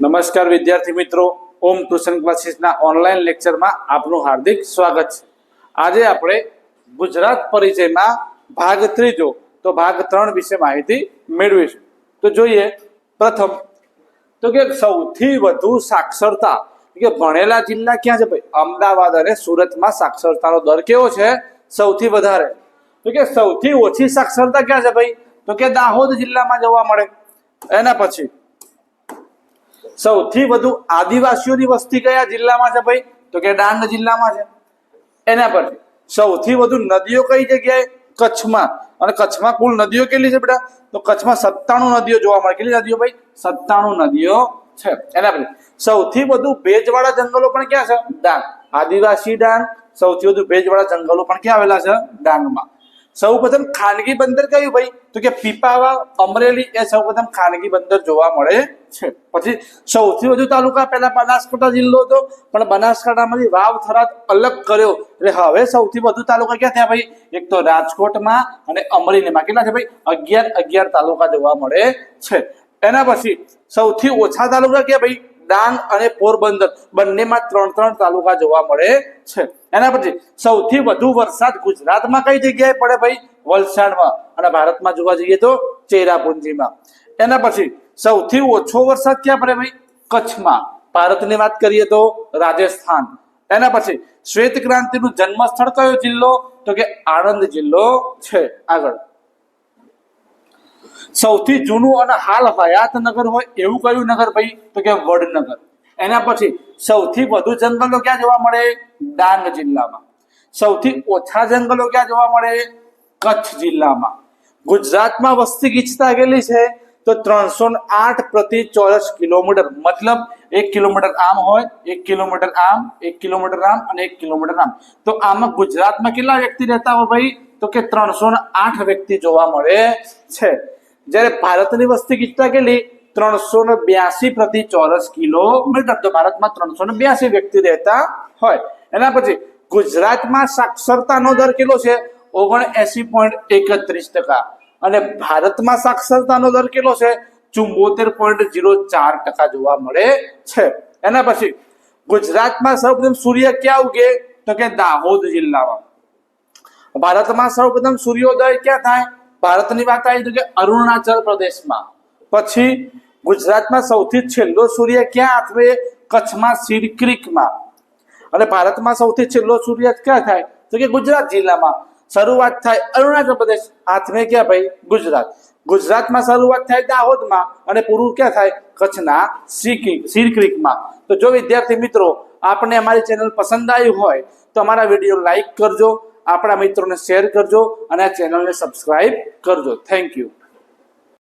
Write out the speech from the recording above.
નમસ્કાર વિદ્યાર્થી મિત્રો. ઓમ ટ્યુશન ક્લાસીસના ઓનલાઈન લેક્ચરમાં આપનું હાર્દિક સ્વાગત છે. આજે આપણે ગુજરાત પરિચયમાં ભાગ ત્રીજો તો ભાગ ત્રણ વિશે માહિતી મેળવીશું. તો જોઈએ, પ્રથમ, તો કે સૌથી વધુ સાક્ષરતા કે ભણેલા જિલ્લા ક્યાં છે ભાઈ? અમદાવાદ અને સુરતમાં સાક્ષરતાનો દર કેવો છે? સૌથી વધારે. તો કે સૌથી ઓછી સાક્ષરતા ક્યાં છે ભાઈ? તો કે દાહોદ જિલ્લામાં જોવા મળે. એના પછી સૌથી વધુ આદિવાસીઓની વસ્તી કયા જિલ્લામાં છે ભાઈ? તો કે ડાંગ જિલ્લામાં છે. એના પછી સૌથી વધુ નદીઓ કઈ જગ્યાએ? કચ્છમાં. અને કચ્છમાં કુલ નદીઓ કેટલી છે બેટા? તો કચ્છમાં સત્તાણું નદીઓ જોવા મળે. કેટલી નદીઓ ભાઈ? સત્તાણું નદીઓ છે. એના પછી સૌથી વધુ ભેજવાળા જંગલો પણ ક્યાં છે? ડાંગ. આદિવાસી ડાંગ. સૌથી વધુ ભેજવાળા જંગલો પણ ક્યાં આવેલા છે? ડાંગમાં. સૌ પ્રથમ ખાનગી બંદર કયું ભાઈ? તો કે પીપાવા અમરેલી એ સૌ પ્રથમ ખાનગી બંદર જોવા મળે છે. પછી સૌથી વધુ તાલુકા પહેલા બનાસકાંઠા જિલ્લો હતો, પણ બનાસકાંઠામાંથી વાવ થરાદ અલગ કર્યો. એટલે હવે સૌથી વધુ તાલુકા ક્યાં થયા ભાઈ? એક તો રાજકોટમાં અને અમરેલીમાં. કેટલા છે ભાઈ? અગિયાર અગિયાર તાલુકા જોવા મળે છે. એના પછી સૌથી ઓછા તાલુકા ક્યાં ભાઈ? ડાંગ અને પોરબંદર. બંનેમાં ત્રણ ત્રણ તાલુકા જોવા મળે છે. એના પછી સૌથી વધુ વરસાદ ગુજરાતમાં કઈ જગ્યાએ પડે ભાઈ? વલસાડમાં. અને ભારતમાં જોવા જઈએ તો ચેરાપુંજીમાં. એના પછી સૌથી ઓછો વરસાદ ક્યાં પડે ભાઈ? કચ્છમાં. ભારતની વાત કરીએ તો રાજસ્થાન. એના પછી શ્વેત ક્રાંતિનું જન્મ કયો જિલ્લો? તો કે આણંદ જિલ્લો છે. આગળ. સૌથી જૂનું અને હાલ હયાત નગર હોય એવું કયું નગર ભાઈ? તો કે વડનગર. એના પછી સૌથી વધુ જંગલો ક્યાં જોવા મળે? ડાંગ જિલ્લામાં. સૌથી ઓછા જંગલો ક્યાં જોવા મળે? કચ્છ જિલ્લામાં. ગુજરાતમાં વસ્તી ગીચતા કેટલી છે તો ત્રણસો આઠ પ્રતિ ચોરસ કિલોમીટર. મતલબ એક કિલોમીટર આમ હોય, એક કિલોમીટર આમ, એક કિલોમીટર આમ અને એક કિલોમીટર આમ. તો આમાં ગુજરાતમાં કેટલા વ્યક્તિ રહેતા હોય ભાઈ? તો કે ત્રણસો આઠ વ્યક્તિ જોવા મળે છે. જ્યારે ભારતની વસ્તી ગીચતા ગયેલી, ત્રણસો બ્યાસી પ્રતિ ચોરસ કિલોમીટર. તો ભારતમાં ત્રણસો ને બ્યાસી વ્યક્તિ રહેતા હોય. એના પછી ગુજરાતમાં સાક્ષરતાનો દર કેટલો છે? ઓગણ એસી પોઈન્ટ એકત્રીસ ટકા. અને ભારતમાં સાક્ષરતાનો દર કેટલો છે? ચુંબોતેર પોઈન્ટ જીરો ચાર ટકા જોવા મળે છે. એના પછી, ગુજરાતમાં સૌપ્રથમ સૂર્ય ક્યાં ઉગે? તો કે દાહોદ જિલ્લામાં. ભારતમાં સૌપ્રથમ સૂર્યોદય ક્યાં થાય? ભારતની વાત આવી તો કે અરુણાચલ પ્રદેશમાં. પછી, ગુજરાતમાં સૌથી છેલ્લો સૂર્ય ક્યાં આથમે કચ્છમાં સિરક્રિકમાં. અને ભારતમાં સૌથી છેલ્લો સૂર્ય ક્યાં થાય? તો કે ગુજરાત જિલ્લામાં. શરૂઆત થાય અરુણાચલ પ્રદેશ આથમે ક્યાં ભાઈ, ગુજરાત. ગુજરાતમાં શરૂઆત થાય દાહોદમાં અને પૂરું ક્યાં થાય? કચ્છના સિરક્રિક સિરક્રિકમાં તો જો વિદ્યાર્થી મિત્રો, આપને અમારી ચેનલ પસંદ આવી હોય, તો અમારા વીડિયો લાઈક કરજો, આપણા મિત્રોને શેર કરજો અને આ ચેનલને સબસ્ક્રાઈબ કરજો. Thank you.